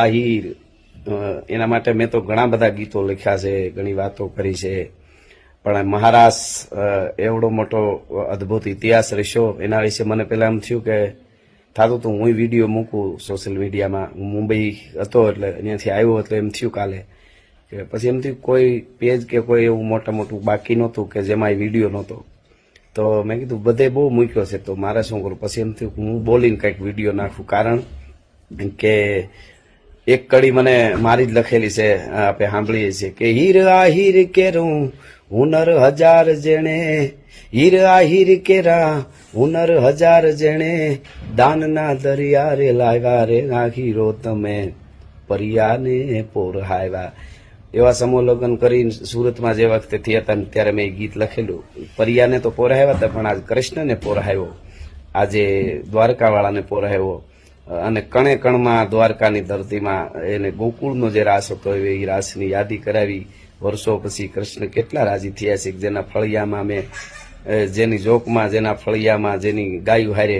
આહિર. એના માટે મેં તો ઘણા બધા ગીતો લખ્યા છે, ઘણી વાતો કરી છે. પણ મહારાષ્ટ્ર એવડો મોટો અદ્ભુત ઇતિહાસ રહેશો. એના વિશે મને પહેલાં એમ થયું કે, થતું તો, હું વીડિયો મૂકું સોશિયલ મીડિયામાં હું મુંબઈ હતો એટલે અહીંયાથી આવ્યો એટલે એમ થયું કાલે. કે પછી એમ થયું, કોઈ પેજ કે કોઈ એવું મોટા મોટું બાકી નહોતું કે જેમાં એ વીડિયો નહોતો. તો મેં કીધું, બધે બહુ મૂક્યો છે. તો મારે શું કરું? પછી એમ થયું હું બોલીને કંઈક વીડિયો નાખું. કારણ કે એક કડી મને મારી જ લખેલી છે આપણે સાંભળીએ છીએ કે, હીર આહીર કેરું હુનર હજાર જેણે, હીર આહીર કેરા હુનર હજાર જેણે, દાનના દરિયા રે લાવ્યા રે નાખીરો તમે પરિયાને પોરહાવ્યા. એવા સમોલગન કરી સુરતમાં જે વખતે થયા હતા ત્યારે મેં ગીત લખેલું. પરિયાને તો પોરાવ્યા હતા, પણ આજ કૃષ્ણને પોરાવ્યો આજે દ્વારકાવાળાને પોરાવ્યો અને કણે કણમાં દ્વારકાની ધરતીમાં એને ગોકુળનો જે રાસ હતો, એ રાસની યાદી કરાવી. વર્ષો પછી કૃષ્ણ કેટલા રાજી થયા છે જેના ફળિયામાં મેં જેની જોકમાં, જેના ફળિયામાં જેની ગાયું હારે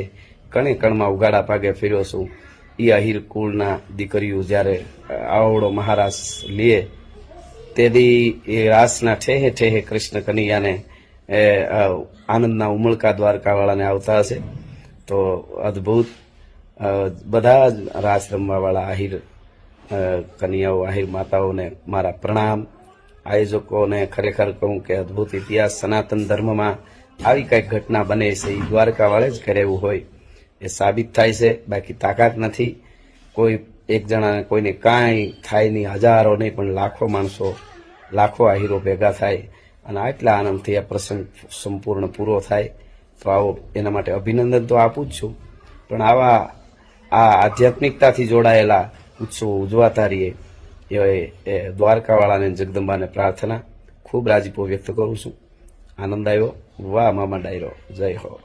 કણે કણમાં ઉગાડા પાગે ફેર્યો છું. એ અહીર કુળના દીકરીઓ જ્યારે આવડો મહારાસ લે તેથી એ રાસના ઠેહે ઠેહે કૃષ્ણ કનૈયાને આનંદના ઉમળકા દ્વારકાવાળાને આવતા હશે. તો અદ્ભુત બધા જ રાસ રમવાવાળા આહિર કન્યાઓ, આહિર માતાઓને મારા પ્રણામ. આયોજકોને ખરેખર કહું કે અદ્ભુત ઇતિહાસ, સનાતન ધર્મમાં આવી કંઈક ઘટના બને છે એ દ્વારકાવાળે જ કરે એવું હોય. એ સાબિત થાય છે, બાકી તાકાત નથી. કોઈ એક જણાને કોઈને કાંઈ થાય નહીં, હજારો નહીં, પણ લાખો માણસો, લાખો આહીરો ભેગા થાય અને આટલા આનંદથી આ પ્રસંગ સંપૂર્ણ પૂરો થાય. તો આવો એના માટે અભિનંદન તો આપું જ છું. પણ આવા આ આધ્યાત્મિકતાથી જોડાયેલા ઉત્સવો ઉજવાતા રહીએ એ દ્વારકાવાળાને જગદંબાને પ્રાર્થના ખૂબ રાજીપો વ્યક્ત કરું છું. આનંદ આવ્યો. વાહ, મામા ડાયરો. જય હો.